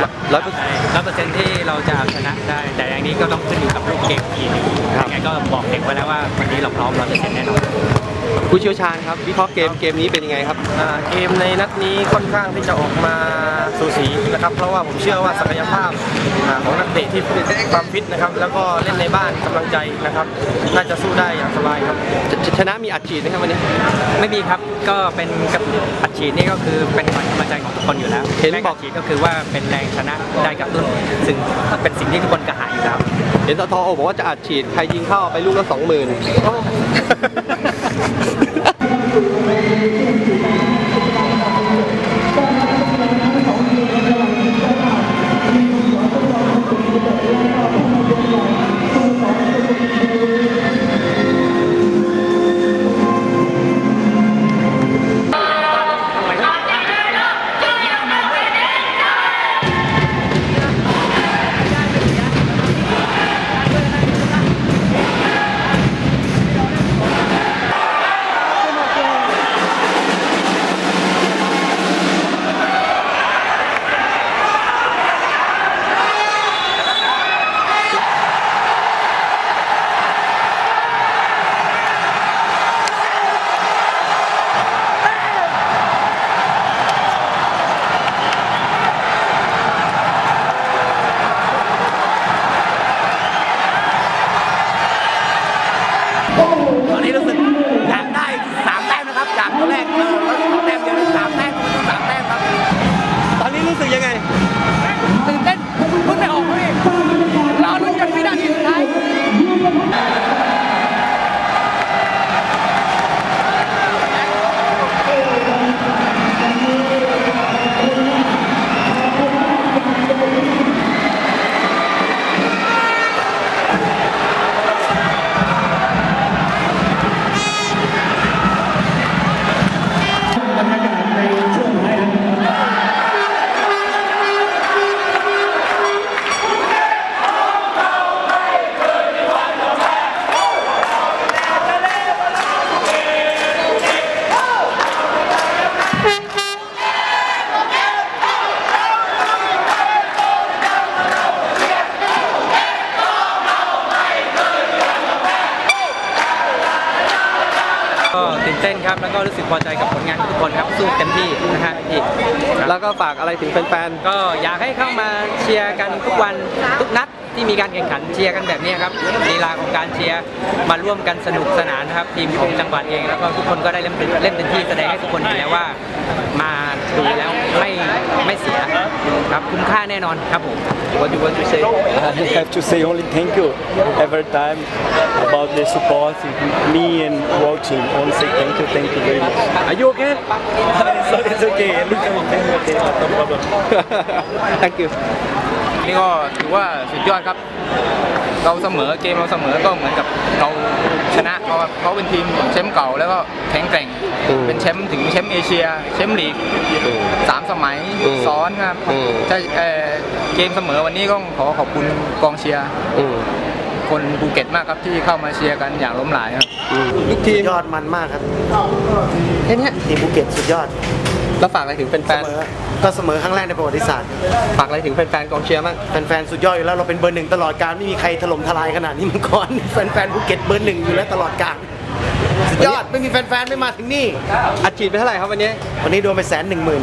ครับร้อยเปอร์เซ็นต์ร้อยเปอร์เซ็นต์ที่เราจะเอาชนะได้ แต่อย่างนี้ก็ต้องขึ้นอยู่กับลูกเกมอีกทีหนึงครับยังไงก็บอกเด็กไว้แล้วว่าวันนี้เราพร้อมร้อยเปอร์เซ็นต์แน่นอน ผู้เชี่ยวชาญครับวิเคราะห์เกมเกมนี้เป็นยังไงครับอ่าเกมในนัดนี้ค่อนข้างที่จะออกมาสูสีนะครับ เพราะว่าผมเชื่อว่าศักยภาพอ่าของนักเตะที่ความฟิตนะครับ แล้วก็เล่นในบ้านกำลังใจนะครับ น่าจะสู้ได้อย่างสบายครับชชนะมีอัดฉีดไหมครับวันนี้ ไม่มีครับก็เป็นกับอัดฉีดนี่ก็คือเป็นขวัญกำลังใจของทุกคนอยู่แล้วเห็นแรงบอัอกดฉีดก็คือว่าเป็นแรงชนะได้กับตุ้นซึ่งเป็นสิ่งที่ทุกคนกระหายอยู่แล้วเห็นตทโอบอกว่าจะอัดฉีดใครยิงเข้าไปลูกละสองหมื่น ก็ตื่นเต้นครับ แล้วก็รู้สึกพอใจกับผลงานของทุกคนครับ สู้เต็มที่นะฮะพี่ครับแล้วก็ฝากอะไรถึงแฟนก็อยากให้เข้ามาเชียร์กันทุกวันทุกนัด ที่มีการแข่งขันเชียร์กันแบบนี้ครับลีลาของการเชียร์มาร่วมกันสนุกสนานนะครับ ทีมของจังหวัดเองแล้วก็ทุกคนก็ได้เล่นเป็นเล่นเต็มที่แสดงให้ทุกคนเห็นแล้วว่ามาดูแล้วไม่ไม่เสียครับคุ้มค่าแน่นอนครับผมๆ What do you want to say I have to say only thank you every time about the support, me and world team. Only say thank you, thank you very much. Are you okay so it's okay, look at me, thank you, okay, no problem. Thank you นี่ก็ถือว่าสุดยอดครับ เราเสมอเกมเราเสมอก็เหมือนกับเราชนะเพราะว่าเขาเป็นทีมแชมป์เก่าแล้วก็แข็งแกร่งอืมเป็นแชมป์ถึงแชมป์เอเชียแชมป์ลีกอืมสามสมัยอืมซ้อนครับอืมถ้าเอ่อเกมเสมอวันนี้ก็ขอขอบคุณกองเชียร์อืมคนภูเก็ตมากครับที่เข้ามาเชียร์กันอย่างล้มหลายครับอืมลูกทีมยอดมันมากครับแค่เนี้ยทีมภูเก็ตสุดยอด แล้วฝากอะไรถึงแฟเสนมอก็เสมอครั้งแรกในประวัติศาสตร์ๆฝากอะไรถึงแฟนๆกองเชียร์บ้างแฟนๆสุดยอดอยู่แล้วเราเป็นเบอร์หนึ่งตลอดการไม่มีใครถล่มทลายขนาดนี้มาก่อนแฟนๆภูเก็ตเบอร์หนึ่งอยู่แล้วตลอดการสุดยอดไม่มีแฟนๆไม่มาถึงนี่ อัดฉีดไปเท่าไหร่ครับวันนี้ วันนี้โดนไปแสนหนึ่งหมื่น